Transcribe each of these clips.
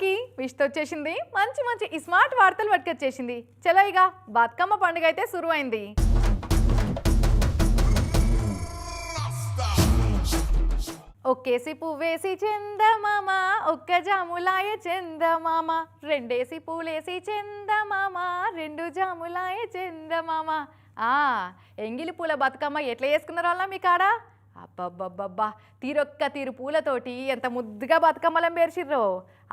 అందరికీ విష్త వచ్చేసింది. మంచి మంచి ఈ స్మార్ట్ వార్తలు పట్టుకొచ్చేసింది. చలో ఇక బతుకమ్మ పండుగ అయితే సురువైంది. ఒక్కేసి పువ్వేసి చందమామ ఒక్క జాములాయ చందమామ రెండేసి పూలేసి చందమామ రెండు జాములాయ చందమామ. ఆ ఎంగిలి పూల బతుకమ్మ ఎట్లా చేసుకున్నారు వాళ్ళ మీకాడ అబ్బబ్బబ్బబ్బా తీరొక్క తీరు పూలతోటి ఎంత ముద్దుగా బతుకమ్మలం పేర్చిర్రో.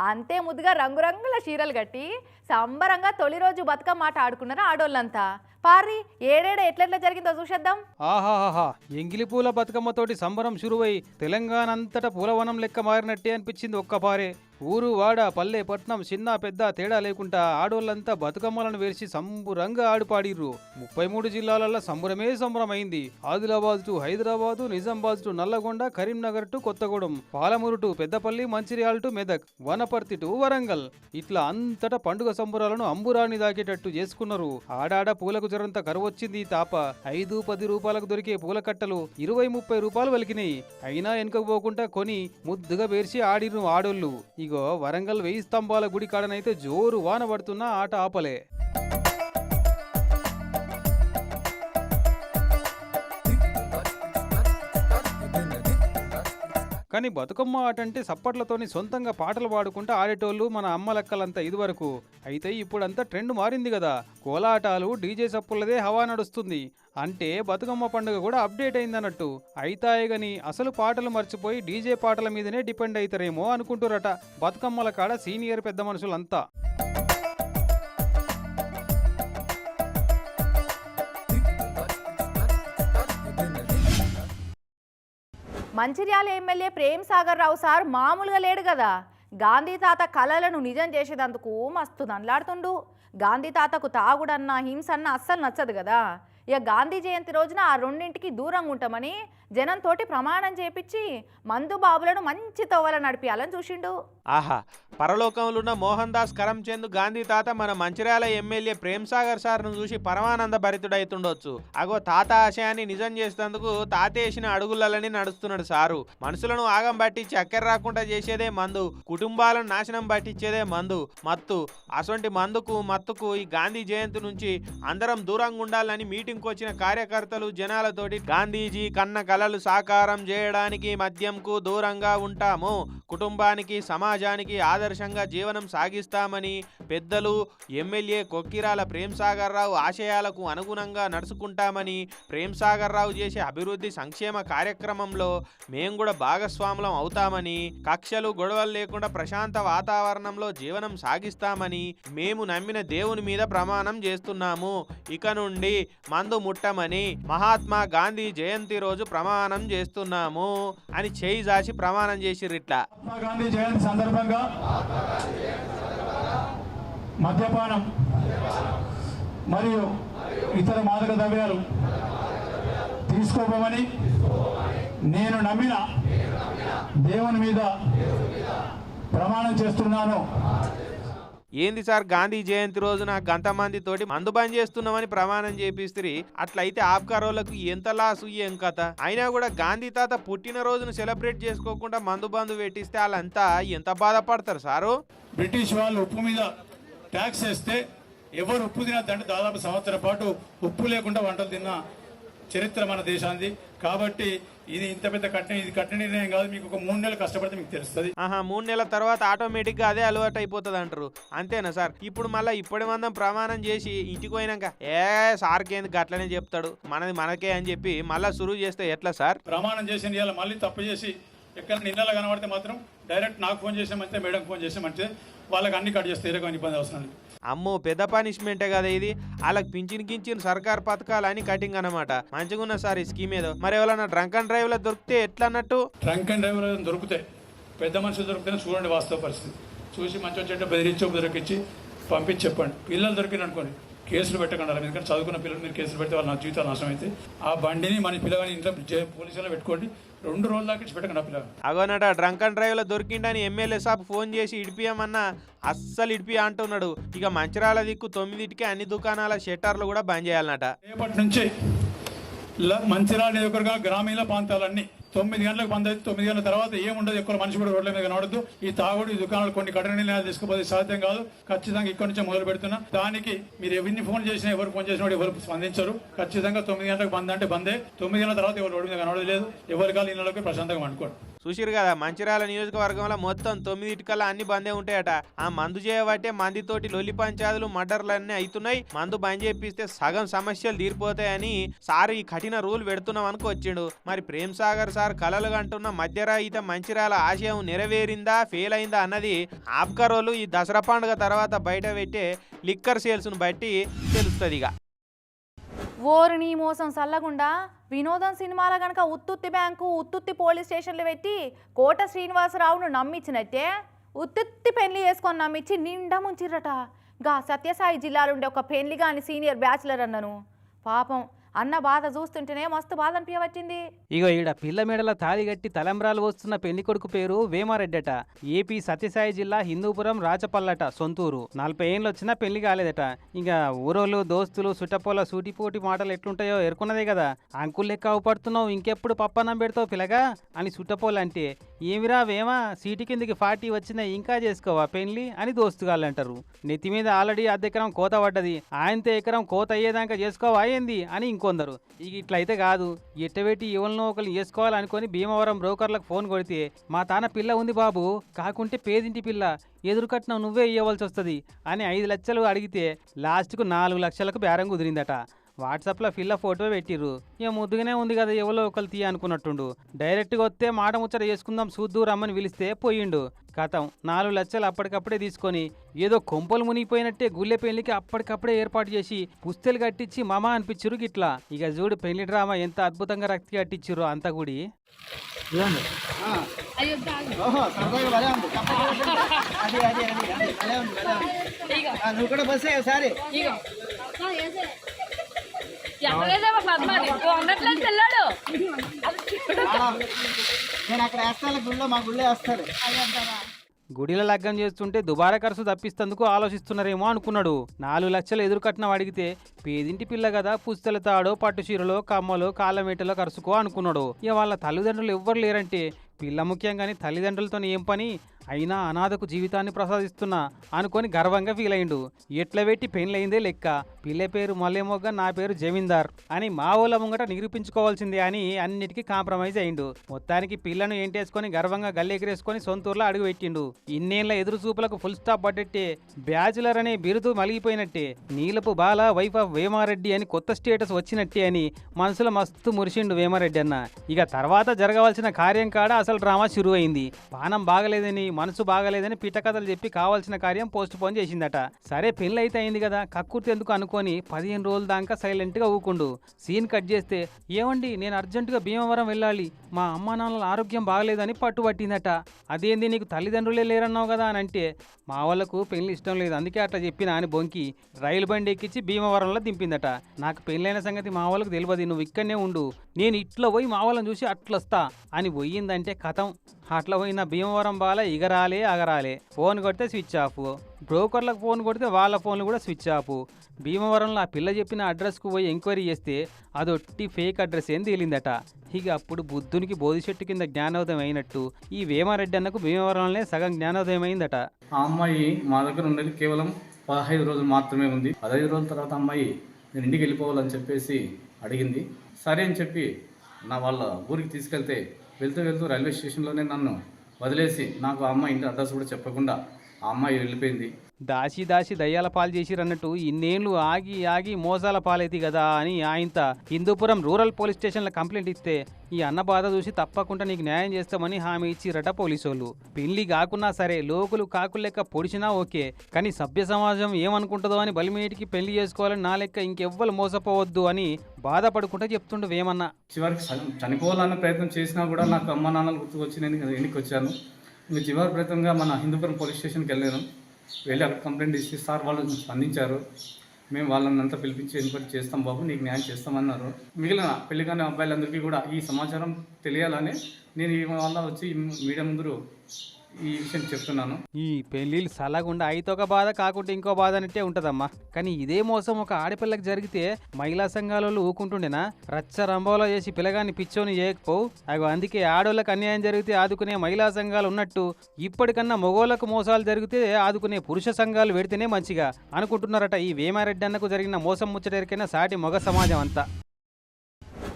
అంతే ముద్దుగా రంగురంగుల చీరలు కట్టి సంబరంగా తొలి రోజు బతుకమ్మ ఆట ఆడుకున్నారు ఆడోళ్ళంతా. పారి ఏడేడ ఎట్లెట్లా జరిగిందో చూసేద్దాం. ఆహాహాహా ఎంగిలి పూల బతుకమ్మతోటి సంబరం షురువై తెలంగాణ అంతటా పూలవనం లెక్క మారినట్టే అనిపించింది ఒక్క పారే. ఊరు వాడ పల్లె పట్నం చిన్న పెద్ద తేడా లేకుండా ఆడోళ్ళంతా బతుకమ్మలను వేసి సంబురంగా ఆడుపాడిర్రు. ముప్పై మూడు జిల్లాలలో సంబరమే సంబరమైంది. Adilabad to Hyderabad Nizamabad to Nalgonda Karimnagar to Kothagudem Palamuru to Peddapalli Mancherial to Medak Wanaparthy to Warangal. ఇట్లా అంతటా పండుగ సంబరాలను అంబురాన్ని దాకేటట్టు చేసుకున్నారు. ఆడాడ పూలకు జరంత కరువొచ్చింది తాప. ఐదు పది రూపాయలకు దొరికే పూల కట్టలు ఇరవై ముప్పై రూపాయలు వలికినాయి. అయినా వెనుకపోకుండా కొని ముద్దుగా పేర్చి ఆడిరు ఆడోళ్ళు. ఇగో వరంగల్ వెయ్యి స్తంభాల గుడి కాడనైతే జోరు వాన పడుతున్నా ఆట ఆపలే. కానీ బతుకమ్మ ఆట అంటే సప్పట్లతోని సొంతంగా పాటలు పాడుకుంటూ ఆడేటోళ్ళు మన అమ్మలక్కలంతా ఇదివరకు. అయితే ఇప్పుడంతా ట్రెండ్ మారింది కదా కోలాటాలు డీజే సప్పులదే హవా నడుస్తుంది. అంటే బతుకమ్మ పండుగ కూడా అప్డేట్ అయిందన్నట్టు. అయితాయేగని అసలు పాటలు మర్చిపోయి డీజే పాటల మీదనే డిపెండ్ అవుతారేమో అనుకుంటురట బతుకమ్మల కాడ సీనియర్ పెద్ద మనుషులంతా. మంచిర్యాల ఎమ్మెల్యే ప్రేమ్ సాగర్ రావు సార్ మామూలుగా లేడు కదా. గాంధీ తాత కళలను నిజం చేసేదందుకు మస్తు దండ్లాడుతుండు. గాంధీ తాతకు తాగుడన్న హింసన్న అస్సలు నచ్చదు కదా. ఇక గాంధీ జయంతి రోజున ఆ రెండింటికి దూరంగా ఉంటామని జనంతోటి ప్రమాణం చేపించి మందు బాబులను మంచి తోవల నడిపియాలని చూసిండు. ఆహా పరలోకంలో ఉన్న మోహన్ దాస్ కరంచంద్ గాంధీ తాత మన మంచిర్యాల ఎమ్మెల్యే ప్రేమ్ సాగర్ సార్ను చూసి పరమానంద భరితుడైతుండొచ్చు. అగో తాత ఆశయాన్ని నిజం చేసేందుకు తాతేసిన అడుగులని నడుస్తున్నాడు సారు. మనుషులను ఆగం పట్టించి అక్కర రాకుండా చేసేదే మందు కుటుంబాలను నాశనం పట్టించేదే మందు మత్తు. అటువంటి మందుకు మత్తుకు ఈ గాంధీ జయంతి నుంచి అందరం దూరంగా ఉండాలని మీటింగ్కి వచ్చిన కార్యకర్తలు జనాలతోటి గాంధీజీ కన్న కలలు సాకారం చేయడానికి మద్యంకు దూరంగా ఉంటాము. కుటుంబానికి సమాజానికి ఆదర్శంగా జీవనం సాగిస్తామని పెద్దలు ఎమ్మెల్యే కొక్కిరాల ప్రేమ్సాగర్ రావు ఆశయాలకు అనుగుణంగా నడుచుకుంటామని ప్రేమ్సాగర్ రావు చేసే అభివృద్ధి సంక్షేమ కార్యక్రమంలో మేము కూడా భాగస్వాములం అవుతామని కక్షలు గొడవలు లేకుండా ప్రశాంత వాతావరణంలో జీవనం సాగిస్తామని మేము నమ్మిన దేవుని మీద ప్రమాణం చేస్తున్నాము. ఇక నుండి మందు ముట్టమని మహాత్మా గాంధీ జయంతి రోజు ప్రమాణం చేస్తున్నాము అని చేయి జాచి ప్రమాణం చేసిర్రు ఇట్లా. గాంధీ జయంతి సందర్భంగా మద్యపానం మరియు ఇతర మాదక ద్రవ్యాలు తీసుకోపోమని నేను నమ్మిన దేవుని మీద ప్రమాణం చేస్తున్నాను. ఏంది సార్ గాంధీ జయంతి రోజున గంతమంది తోటి మందు బంద్ చేస్తున్నామని ప్రమాణం చేపిస్తుంది అట్లయితే ఆబ్కారోళ్ళకు ఎంత లాసు ఏం కథ? అయినా కూడా గాంధీ తాత పుట్టిన రోజును సెలబ్రేట్ చేసుకోకుండా మందు బందు పెట్టిస్తే వాళ్ళంతా ఎంత బాధపడతారు సారు? బ్రిటిష్ వాళ్ళు ఉప్పు మీద ట్యాక్స్ వేస్తే ఎవరు ఉప్పు తినద్దంటే దాదాపు సంవత్సరం పాటు ఉప్పు లేకుండా వంటలు తిన్న చరిత్ర మన దేశానికి కాబట్టి ఇది ఇంత పెద్ద కఠిన ఇది కఠిన నిర్ణయం కాదు. మీకు ఒక మూడు నెలలు కష్టపడితే మీకు తెలుస్తుంది. ఆహా మూడు నెలల తర్వాత ఆటోమేటిక్గా అదే అలవాటు అయిపోతుంది అంటారు. అంతేనా సార్? ఇప్పుడు మళ్ళీ ఇప్పటి మందం ప్రమాణం చేసి ఇంటికి పోయినాక ఏ సార్కి ఎందుకు అట్లనే చెప్తాడు? మనది మనకే అని చెప్పి మళ్ళీ సురువు చేస్తే ఎట్లా సార్? ప్రమాణం చేసిన ఇవాళ మళ్ళీ తప్పు చేసి ఎక్కడ నిన్నలా కనబడితే మాత్రం డైరెక్ట్ నాకు ఫోన్ చేసిన మంచిదే మేడం ఫోన్ చేసిన మంచిదే వాళ్ళకి అన్ని కట్ చేస్తే రకమైన ఇబ్బంది అవసరం లేదు. అమ్మో పెద్ద పనిష్మెంటే కదా ఇది. వాళ్ళకి పింఛన్ కించిన సర్కార్ పథకాలు అని కటింగ్ అనమాట మంచిగా ఉన్న సార్ ఈ స్కీమ్ ఏదో. మరి ఎవరైనా డ్రంక్ అండ్ డ్రైవ్లో దొరికితే ఎట్లా అన్నట్టు డ్రంక్ అండ్ డ్రైవర్ దొరుకుతాయి. పెద్ద మనుషులు దొరికితేనే చూడండి వాస్తవ పరిస్థితి. చూసి మంచి వచ్చేట బెదిరించి దొరికించి పంపించి చెప్పండి. పిల్లలు దొరికిన అనుకోండి. కేసులు పెట్టకుండా ఎందుకంటే చదువుకున్న పిల్లలు మీరు కేసులు పెడితే వాళ్ళ నా జీవితాలు నాశనం అయితే ఆ బండిని మన పిల్లగాని ఇంట్లో పోలీసులో పెట్టుకోండి. రెండు రోజుల దాకా పెట్టకండి అగోనట డ్రంక్ అండ్ డ్రైవ్లో దొరికిండని ఎమ్మెల్యే సాబ్ ఫోన్ చేసి ఇడిపియమన్నా అస్సలు ఇడిపియా అంటున్నాడు. ఇక మంచిరాల దిక్కు తొమ్మిదిటికి అన్ని దుకాణాల షట్టర్లు కూడా బంద్ చేయాలన్నట. రేపటి నుంచి ల- మంచిర్యాల నియోజకవర్గ గ్రామీణ ప్రాంతాలన్నీ తొమ్మిది గంటలకు బంద్ అయితే తొమ్మిది గంటల తర్వాత ఏముండదు ఎక్కువ మనిషి కూడా రోడ్ల మీద కనబడదు ఈ తాగుడు ఈ దుకాణాలు కొన్ని కఠిన నిర్ణయాలు తీసుకుపోతే సాధ్యం కాదు. ఖచ్చితంగా ఇక్కడి నుంచే మొదలు పెడుతున్నా. దానికి మీరు ఎవరిని ఫోన్ చేసినా ఎవరు ఫోన్ చేసినా ఎవరు స్పందించరు. ఖచ్చితంగా తొమ్మిది గంటలకు బంద్ అంటే బందే. తొమ్మిది గంటల తర్వాత ఎవరు రోడ్డు మీద కనబడలేదు లేదు ఎవరి కాలు ఇళ్ళలోకి ప్రశాంతంగా అనుకోండి చూసిరు కదా మంచిర్యాల నియోజకవర్గంలో మొత్తం తొమ్మిది ఇటుకల అన్ని బందే ఉంటాయట. ఆ మందు చేయబట్టే మందితోటి లొల్లి పంచాదులు మర్డర్లన్నీ అవుతున్నాయి మందు బంద్ చేపిస్తే సగం సమస్యలు తీరిపోతాయని సార్ ఈ కఠిన రూల్ పెడుతున్నాం అనుకు వచ్చిండు. మరి ప్రేమ్ సాగర్ సార్ కలలు కంటున్న మధ్యరహిత మంచిర్యాల ఆశయం నెరవేరిందా ఫెయిల్ అయిందా అన్నది ఆబ్కరోలు ఈ దసరా పండుగ తర్వాత బయట పెట్టే లిక్కర్ సేల్స్ను బట్టి తెలుస్తుంది ఇక ఓరిని మోసం సల్లగుండా వినోదం సినిమాల గనక ఉత్తుత్తి బ్యాంకు ఉత్తుత్తి పోలీస్ స్టేషన్లు పెట్టి కోట శ్రీనివాసరావును నమ్మించినట్టే ఉత్తుత్తి పెళ్ళి చేసుకొని నమ్మించి నిండా ముంచిర్రట. గా సత్యసాయి జిల్లాలో ఉండే ఒక పెళ్ళి కాని సీనియర్ బ్యాచిలర్ అన్నను. పాపం అన్న బాధ చూస్తుంటేనే మస్తు బాధ అనిపించవచ్చింది. ఇగో ఈడ పిల్ల మెడల తాళి తలంబ్రాలు వస్తున్న పెళ్ళి కొడుకు పేరు వేమారెడ్డట. ఏపీ సత్యసాయి జిల్లా హిందూపురం రాచపల్లట సొంతూరు. నలభై ఏళ్ళు వచ్చినా పెళ్ళి కాలేదట. ఇంకా ఊరోళ్ళు దోస్తులు సుటపోల సూటిపోటి మాటలు ఎట్లుంటాయో ఎరుకున్నదే కదా. అంకుల్ లెక్క అవపడుతున్నావు ఇంకెప్పుడు పప్పన్నం పెడతావు పిలగా? అని సుట్టపోలంటే ఏమిరా వేమా? సీటు కిందికి ఫార్టీ వచ్చినా ఇంకా చేసుకోవా పెళ్ళి అని దోస్తుగాళ్ళు అంటారు నెత్తి మీద ఆల్రెడీ అర్ధ ఎకరం కోత పడ్డది. ఆయనతో ఎకరం కోత అయ్యేదాకా చేసుకోవా ఏంది? అని ఇంకొందరు. ఇక ఇట్లయితే కాదు. ఎట్టబెట్టి ఎవరినో ఒకరిని చేసుకోవాలనుకొని భీమవరం బ్రోకర్లకు ఫోన్ కొడితే మా తాన పిల్ల ఉంది బాబు. కాకుంటే పేదింటి పిల్ల. ఎదురుకట్నం నువ్వే ఇవ్వవలసి వస్తుంది అని ఐదు లక్షలు అడిగితే లాస్ట్కు నాలుగు లక్షలకు బేరం కుదిరిందట. వాట్సాప్లో పిల్ల ఫోటో పెట్టిర్రు. ఇక ముద్దుగానే ఉంది కదా ఎవరో ఒకరు తీయ అనుకున్నట్టుండు. డైరెక్ట్గా వస్తే మాట ముచ్చట చేసుకుందాం చూద్దు రమ్మని పిలిస్తే పోయిండు. కథం నాలుగు లక్షలు అప్పటికప్పుడే తీసుకొని ఏదో కొంపలు మునిగిపోయినట్టే గుళ్ళె పెళ్ళికి అప్పటికప్పుడే ఏర్పాటు చేసి పుస్తెలు కట్టించి మమ అనిపించిరు గిట్లా. ఇక చూడు పెళ్ళి డ్రామా ఎంత అద్భుతంగా రక్తి కట్టించిర్రు అంతా కూడి ఆ, నువ్వు కూడా బస్సే ఒకసారి. నేను అక్కడ వేస్తాను గుళ్ళో మా గుళ్ళో వేస్తారు గుడిలో లగ్గం చేస్తుంటే దుబారా ఖర్చు తప్పిస్తందుకు ఆలోచిస్తున్నారేమో అనుకున్నాడు. నాలుగు లక్షలు ఎదురు కట్నం అడిగితే పేదింటి పిల్ల కదా పుస్తల తాడో పట్టు చీరలో కమ్మలో కాళ్ళమేటలో ఖర్చుకో అనుకున్నాడు. ఇక వాళ్ళ తల్లిదండ్రులు ఎవ్వరు లేరంటే పిల్ల ముఖ్యంగాని తల్లిదండ్రులతో ఏం పని? అయినా అనాథకు జీవితాన్ని ప్రసాదిస్తున్నా అనుకొని గర్వంగా ఫీల్ అయిండు ఎట్ల పెట్టి పెళ్ళయిందే లెక్క. పిల్ల పేరు మల్లెమొగ్గ నా పేరు జమీందార్ అని మా ఊళ్ళ ముంగట నిరూపించుకోవాల్సిందే అని అన్నిటికీ కాంప్రమైజ్ అయిండు. మొత్తానికి పిల్లను ఏంటేసుకొని గర్వంగా గల్లెగిరేసుకొని సొంతూరులో అడుగు పెట్టిండు. ఇన్నేళ్ళ ఎదురు చూపులకు ఫుల్ స్టాప్ పడ్డట్టే. బ్యాచులర్ అనే బిరుదు మలిగిపోయినట్టే. నీలపు బాల వైఫ్ ఆఫ్ వేమారెడ్డి అని కొత్త స్టేటస్ వచ్చినట్టే అని మనసులో మస్తు మురిసిండు వేమారెడ్డి అన్న. ఇక తర్వాత జరగవలసిన కార్యం కాడ అసలు డ్రామా షురు అయింది పానం బాగలేదని మనసు బాగలేదని పిట్టకథలు చెప్పి కావాల్సిన కార్యం పోస్ట్ పోన్ చేసిందట. సరే పెళ్ళైతే అయితే అయింది కదా. కక్కుర్తి ఎందుకు అనుకొని పదిహేను రోజుల దాకా సైలెంట్గా ఊకుండు. సీన్ కట్ చేస్తే ఏమండి నేను అర్జెంటుగా భీమవరం వెళ్ళాలి. మా అమ్మా నాన్నల ఆరోగ్యం బాగలేదని పట్టుబట్టిందట. అదేంది నీకు తల్లిదండ్రులే లేరన్నావు కదా అని అంటే మా వాళ్ళకు పెళ్ళి ఇష్టం లేదు. అందుకే అట్లా చెప్పిన అని బొంకి రైలు బండి ఎక్కించి భీమవరంలో దింపిందట. నాకు పెళ్ళైన సంగతి మా వాళ్ళకు తెలియదు నువ్వు ఇక్కడనే ఉండు. నేను ఇట్లా పోయి మా వాళ్ళని చూసి అట్లొస్తా అని పోయిందంటే కథం. అట్లా పోయిన భీమవరం బాల ఇగరాలే అగరాలే. ఫోన్ కొడితే స్విచ్ ఆఫ్. బ్రోకర్లకు ఫోన్ కొడితే వాళ్ళ ఫోన్లు కూడా స్విచ్ ఆఫ్. భీమవరంలో ఆ పిల్ల చెప్పిన అడ్రస్కు పోయి ఎంక్వైరీ చేస్తే అదొట్టి ఫేక్ అడ్రస్ ఏం తేలిందట. ఇక అప్పుడు బుద్ధునికి బోధి చెట్టు కింద జ్ఞానోదయం అయినట్టు. ఈ వేమారెడ్డి అన్నకు భీమవరంలోనే సగం జ్ఞానోదయం అయిందట. ఆ అమ్మాయి మా దగ్గర ఉండేది కేవలం పదహైదు రోజులు మాత్రమే ఉంది. పదహైదు రోజుల తర్వాత అమ్మాయి నేను ఇంటికి వెళ్ళిపోవాలని చెప్పేసి అడిగింది. సరే అని చెప్పి నా వాళ్ళ ఊరికి తీసుకెళ్తే వెళ్తూ వెళ్తూ రైల్వే స్టేషన్లోనే నన్ను వదిలేసి నాకు ఆ అమ్మాయి ఇంటి అడ్రస్ కూడా చెప్పకుండా ఆ అమ్మాయి వెళ్ళిపోయింది. దాసి దాసి దయ్యాల పాలు చేసిరన్నట్టు ఇన్నేళ్ళు ఆగి ఆగి మోసాల పాలైతే కదా అని ఆయంత హిందూపురం రూరల్ పోలీస్ స్టేషన్లో కంప్లైంట్ ఇస్తే ఈ అన్న బాధ చూసి తప్పకుండా నీకు న్యాయం చేస్తామని హామీ ఇచ్చిరట పోలీసోళ్ళు. పెళ్ళి కాకున్నా సరే లోకులు కాకులు లెక్క పొడిచినా ఓకే కానీ సభ్య సమాజం ఏమనుకుంటుందో అని బలిమేటికి పెళ్ళి చేసుకోవాలని నా లెక్క ఇంకెవ్వరు మోసపోవద్దు అని బాధపడుకుంటా చెప్తుండు వేమన్నా. చివరికి చనిపోవాలన్న ప్రయత్నం చేసినా కూడా నాకు అమ్మ నాన్నలు గుర్తుకొచ్చి నేను ఎన్నికొచ్చాను. ఇంకా చివరి ప్రయత్నంగా మన హిందూపురం పోలీస్ స్టేషన్కి వెళ్ళాను వెళ్ళి అక్కడ కంప్లైంట్ ఇచ్చి సార్ వాళ్ళు స్పందించారు. మేము వాళ్ళని అంతా పిలిపించి ఎన్క్వైరీ చేస్తాం బాబు నీకు న్యాయం చేస్తామన్నారు. మిగిలిన పెళ్ళి కాని అబ్బాయిలందరికీ కూడా ఈ సమాచారం తెలియాలని నేను ఈ వల్ల వచ్చి మీడియా ముందు ఈ విషయం చెప్తున్నాను. ఈ పెళ్ళిళ్ళు సలగుండా అయితే ఒక బాధ కాకుంటే ఇంకో బాధ అన్నట్టే ఉంటదమ్మా. కానీ ఇదే మోసం ఒక ఆడపిల్లకి జరిగితే మహిళా సంఘాలలో ఊకుంటుండేనా? రచ్చ రంబోలో చేసి పిల్లగాన్ని పిచ్చోని చేయకపోవు? అగో అందుకే ఆడోళ్ళకి అన్యాయం జరిగితే ఆదుకునే మహిళా సంఘాలు ఉన్నట్టు ఇప్పటికన్నా మగోళ్ళకు మోసాలు జరిగితే ఆదుకునే పురుష సంఘాలు పెడితేనే మంచిగా అనుకుంటున్నారట ఈ వేమారెడ్డి అన్నకు జరిగిన మోసం ముచ్చటరికైనా సాటి మగ సమాజం అంతా.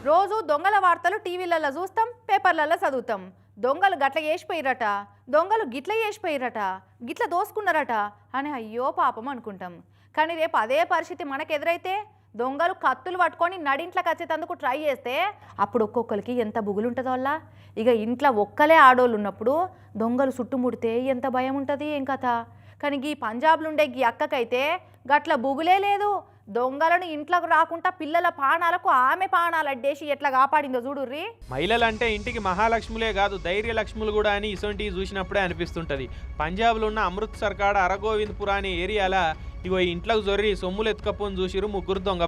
రోజు దొంగల వార్తలు టీవీలలో చూస్తాం పేపర్లలో చదువుతాం. దొంగలు గట్ల చేసిపోయిరట దొంగలు గిట్ల చేసిపోయిరట గిట్ల దోసుకున్నారట అని అయ్యో పాపం అనుకుంటాం. కానీ రేపు అదే పరిస్థితి మనకు ఎదురైతే దొంగలు కత్తులు పట్టుకొని నడింట్లోకి వచ్చేటందుకు ట్రై చేస్తే అప్పుడు ఒక్కొక్కరికి ఎంత బుగులుంటుందో అలా ఇక ఇంట్లో ఒక్కలే ఆడోళ్ళు ఉన్నప్పుడు దొంగలు చుట్టుముడితే ఎంత భయం ఉంటుంది ఏం కథ. కానీ ఈ పంజాబ్లో ఉండే ఈ అక్కకైతే గట్ల బుగులే లేదు. దొంగలను ఇంట్లోకి రాకుండా పిల్లల పానాలకు ఆమె పానాలు అడ్డేసి ఎట్లా కాపాడిందో చూడుర్రి మహిళలంటే ఇంటికి మహాలక్ష్ములే కాదు ధైర్య లక్ష్ములు కూడా అని ఇసొంటివి చూసినప్పుడే అనిపిస్తుంటది. పంజాబ్లో ఉన్న అమృత్సర్ కాడ అరగోవింద్పురా అనే ఏరియాల ఇగో ఇంట్లోకి జొర్రి సొమ్ములు ఎత్తుకపోని చూసిరు ముగ్గురు దొంగ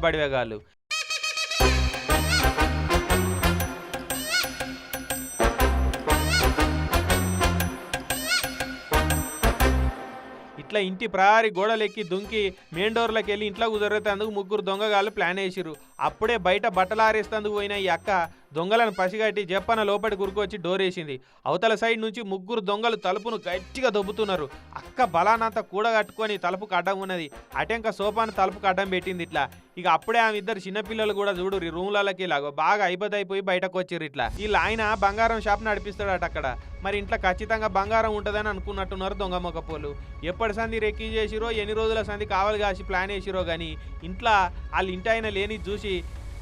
ఇట్లా ఇంటి ప్రహారీ గోడలెక్కి దుంకి మెయిన్ డోర్లోకి వెళ్ళి ఇంట్లో కుదిరేందుకు ముగ్గురు దొంగగాళ్ళు ప్లాన్ వేసిరు అప్పుడే బయట బట్టలు ఆరేస్తందుకు పోయిన ఈ అక్క దొంగలను పసిగట్టి జప్పన లోపలి గురుకొచ్చి డోరేసింది. అవతల సైడ్ నుంచి ముగ్గురు దొంగలు తలుపును గట్టిగా దొబ్బుతున్నారు. అక్క బలానంత కూడగట్టుకొని తలుపుకు అడ్డం ఉన్నది. అటెంక సోపాను తలుపుకు అడ్డం పెట్టింది ఇట్లా. ఇక అప్పుడే ఆమె ఇద్దరు చిన్నపిల్లలు కూడా చూడు రూమ్లకి ఇలాగో బాగా అయిపోయి బయటకు వచ్చిర్రు ఇట్లా. వీళ్ళు ఆయన బంగారం షాప్ నడిపిస్తాడట అక్కడ. మరి ఇంట్లో ఖచ్చితంగా బంగారం ఉంటుందని అనుకున్నట్టున్నారు దొంగ మొగపోలు. ఎప్పటి సంధి రెక్కీ చేసిరో ఎన్ని రోజుల సంధి కావాలి కాసి ప్లాన్ వేసిరో కానీ ఇంట్లో వాళ్ళ ఇంటి ఆయన లేని చూసి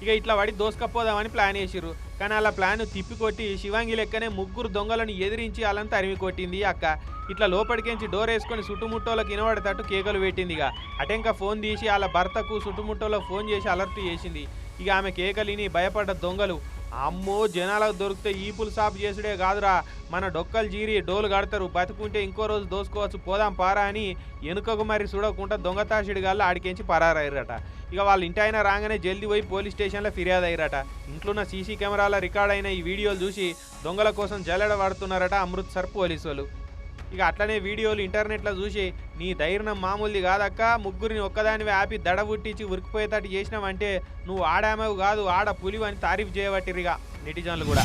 ఇక ఇట్లా పడి దోసుకపోదామని ప్లాన్ చేసిర్రు. కానీ అలా ప్లాన్ తిప్పికొట్టి శివాంగి లెక్కనే ముగ్గురు దొంగలను ఎదిరించి అలంతా అరిమి కొట్టింది అక్క. ఇట్లా లోపలికించి డోర్ వేసుకొని చుట్టుముట్టోళ్ళకి ఇనబడేటట్టు కేకలు పెట్టింది ఇక. అటెంక ఫోన్ తీసి వాళ్ళ భర్తకు చుట్టుముట్టోళ్ళకి ఫోన్ చేసి అలర్ట్ చేసింది. ఇక ఆమె కేకలిని భయపడ్డ దొంగలు అమ్మో జనాలకు దొరికితే ఈపులు సాపు చేసుడే కాదురా. మన డొక్కలు జీరి డోలు కడతారు. బతుకుంటే ఇంకో రోజు దోసుకోవచ్చు. పోదాం పారా అని వెనుకకు మరి చూడకుండా దొంగతాషిడి గాళ్ళు ఆడికించి పరారయ్యారట. ఇక వాళ్ళ ఇంటి అయినా రాగానే జల్దీ పోయి పోలీస్ స్టేషన్లో ఫిర్యాదు అయ్యారట. ఇంట్లో ఉన్న సీసీ కెమెరాల రికార్డ్ అయిన ఈ వీడియోలు చూసి దొంగల కోసం జల్లెడ పడుతున్నారట అమృత్సర్ పోలీసు వాళ్ళు ఇక అట్లనే వీడియోలు ఇంటర్నెట్లో చూసి నీ ధైర్యం మామూలుది కాదక్క ముగ్గురిని ఒక్కదానివే ఆపి దడబుట్టించి ఉరికిపోయేటట్టు చేసినావంటే నువ్వు ఆడామవు కాదు ఆడ పులివి అని తారీఫ్ చేయబట్టిరిగా నెటిజన్లు కూడా.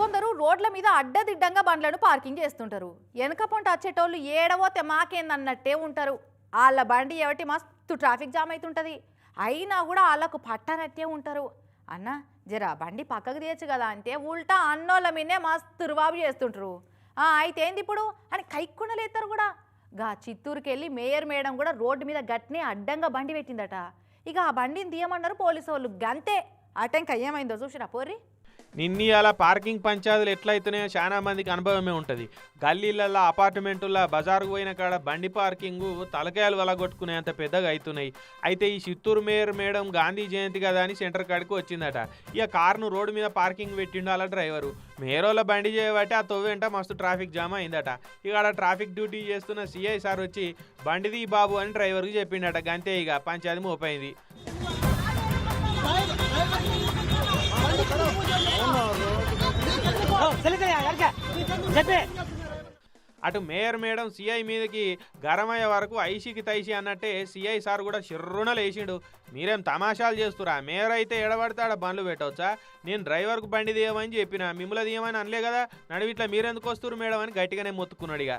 కొందరు రోడ్ల మీద అడ్డదిడ్డంగా బండ్లను పార్కింగ్ చేస్తుంటారు. వెనక పొంట వచ్చేటోళ్ళు ఏడవోతే మాకేందన్నట్టే ఉంటారు. వాళ్ళ బండి ఎవటి మస్తు ట్రాఫిక్ జామ్ అవుతుంటుంది అయినా కూడా వాళ్ళకు పట్టనట్టే ఉంటారు. అన్న జరా బండి పక్కకు తీయచ్చు కదా అంటే ఉల్టా అన్నోళ్ళ మీనే మస్తు రుబాబు చేస్తుంటారు. "ఆ, అయితే ఏంది ఇప్పుడు? అని కైక్కుండలేస్తారు కూడా. గా చిత్తూరుకి వెళ్ళి మేయర్ మేడం కూడా రోడ్డు మీద గట్నే అడ్డంగా బండి పెట్టిందట. ఇక ఆ బండిని తీయమన్నారు పోలీసు వాళ్ళు గంతే. అటెంక ఏమైందో చూసిరా పోర్రి? నిన్ని అలా పార్కింగ్ పంచాయతీలు ఎట్లయితున్నాయో చాలా మందికి అనుభవమే ఉంటుంది. గల్లీలలో అపార్ట్మెంటుల్లో బజారుకు పోయిన కాడ బండి పార్కింగు తలకాయలు వలగొట్టుకునేంత పెద్దగా అవుతున్నాయి అయితే ఈ చిత్తూరు మేయర్ మేడం గాంధీ జయంతి కదా అని సెంటర్ కాడికి వచ్చిందట. ఇక కారును రోడ్డు మీద పార్కింగ్ పెట్టిండు అలా డ్రైవరు. మేరోళ్ళ బండి చేయబట్టి ఆ తొవ్వెంట మస్తు ట్రాఫిక్ జామ్ అయిందట. ఇక ఆడ ట్రాఫిక్ డ్యూటీ చేస్తున్న సిఐ సార్ వచ్చి బండిది బాబు అని డ్రైవర్కి చెప్పిండట. గంతే ఇక పంచాయతీ మోపైంది. అటు మేయర్ మేడం సిఐ మీదకి గరమయ్యే వరకు ఐషికి తైసి అన్నట్టే సిఐ సార్ కూడా షిర్రున లేచిండు. మీరేం తమాషాలు చేస్తురా? మేయర్ అయితే ఎడబడతాడ బండ్లు పెట్టవచ్చా? నేను డ్రైవర్కు బండి తీయమని చెప్పిన. మిమ్మల్ని తీయమని అనలే కదా? నడివిట్లా మీరెందుకు వస్తున్నారు మేడం అని గట్టిగానే మొత్తుకున్నాడు ఇక.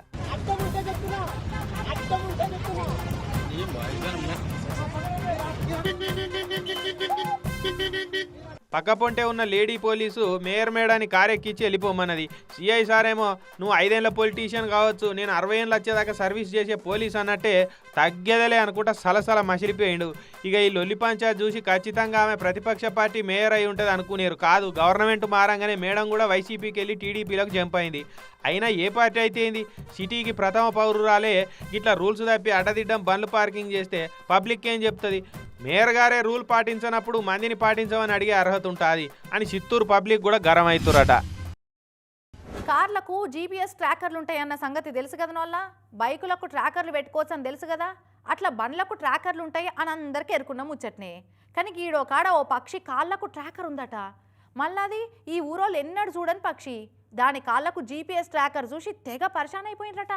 పక్కపొంటే ఉన్న లేడీ పోలీసు మేయర్ మేడాన్ని కారెక్కిచ్చి వెళ్ళిపోమన్నది. సిఐ సార్ ఏమో నువ్వు ఐదేళ్ళ పొలిటీషియన్ కావచ్చు నేను అరవై ఏళ్ళు వచ్చేదాకా సర్వీస్ చేసే పోలీస్ అన్నట్టే తగ్గేదలే అనుకుంటా సలసల మసిలిపోయిండు. ఇక ఈ లొల్లి పంచాయత్ చూసి ఖచ్చితంగా ఆమె ప్రతిపక్ష పార్టీ మేయర్ అయి ఉంటుంది అనుకునేరు. కాదు గవర్నమెంట్ మారంగానే మేడం కూడా వైసీపీకి వెళ్ళి టీడీపీలకు జంప్ అయింది. అయినా ఏ పార్టీ అయితే ఏంది? సిటీకి ప్రథమ పౌరురాలే ఇట్లా రూల్స్ తప్పి అడ్డదిడ్డం బండ్లు పార్కింగ్ చేస్తే పబ్లిక్ ఏం చెప్తుంది? మేయర్ గారే రూల్ పాటించనప్పుడు మందిని పాటించమని అడిగే అర్హత ఉంటుంది అని చిత్తూరు పబ్లిక్ కూడా గరం అవుతురట కార్లకు జీపీఎస్ ట్రాకర్లు ఉంటాయన్న సంగతి తెలుసు కదా నోళ్ళ? బైకులకు ట్రాకర్లు పెట్టుకోవచ్చు అని తెలుసు కదా? అట్లా బండ్లకు ట్రాకర్లు ఉంటాయి అని అందరికీ ఎరుకున్నాం ముచ్చట్నే. కానీ ఈడో కాడ ఓ పక్షి కాళ్ళకు ట్రాకర్ ఉందట. మళ్ళాది ఈ ఊరోళ్ళు ఎన్నడూ చూడని పక్షి. దాని కాళ్ళకు జీపీఎస్ ట్రాకర్ చూసి తెగ పరిశాన్ అయిపోయిందట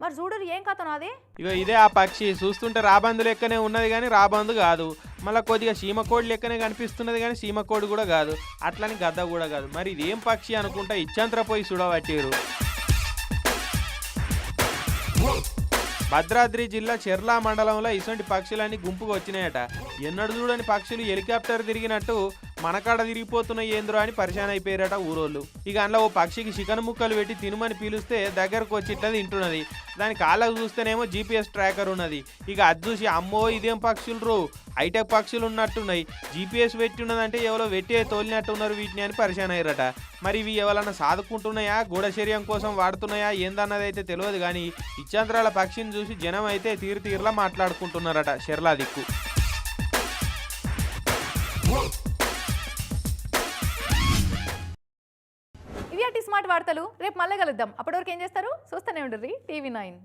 మరి చూడరు ఏం కథను అది ఇగో ఇదే ఆ పక్షి. చూస్తుంటే రాబందు లెక్కనే ఉన్నది కానీ రాబందు కాదు. మళ్ళీ కొద్దిగా సీమకోడి లెక్కనే కనిపిస్తున్నది కానీ సీమకోడి కూడా కాదు. అట్లని గద్ద కూడా కాదు. మరి ఇది ఏం పక్షి అనుకుంటా ఇచ్చంతర పోయి చూడబట్టారు భద్రాద్రి జిల్లా చెర్లా మండలంలో ఇటువంటి పక్షులన్నీ గుంపుకు వచ్చినాయట. ఎన్నడు చూడని పక్షులు హెలికాప్టర్ తిరిగినట్టు మనకాడ తిరిగిపోతున్న ఏంద్రో అని పరిశాన్ అయిపోయారట ఊరోళ్ళు. ఇక అందులో ఓ పక్షికి చికెన్ ముక్కలు పెట్టి తినుమని పిలిస్తే దగ్గరకు వచ్చి ఇట్లా తింటున్నది. దాని కాళ్ళకు చూస్తేనేమో జీపీఎస్ ట్రాకర్ ఉన్నది. ఇక అది చూసి అమ్మో ఇదేం పక్షులు రో? హైటెక్ పక్షులు ఉన్నట్టున్నాయి. జీపీఎస్ పెట్టి ఉన్నదంటే ఎవరో వెట్టి తోలినట్టు ఉన్నారు వీటిని అని పరిశాన్ అయ్యారట. మరి ఇవి ఎవరన్నా సాదుకుంటున్నాయా? గూఢచర్యం కోసం వాడుతున్నాయా? ఏందన్నది అయితే తెలియదు కానీ ఇచ్చంతరాల పక్షిని చూసి జనం అయితే తీరు తీరులా మాట్లాడుకుంటున్నారట షెర్లా దిక్కు విశేషాలు రేపు మళ్ళీ కలుద్దాం. అప్పటివరకు ఏం చేస్తారు? చూస్తూనే ఉండరు టీవీ నైన్.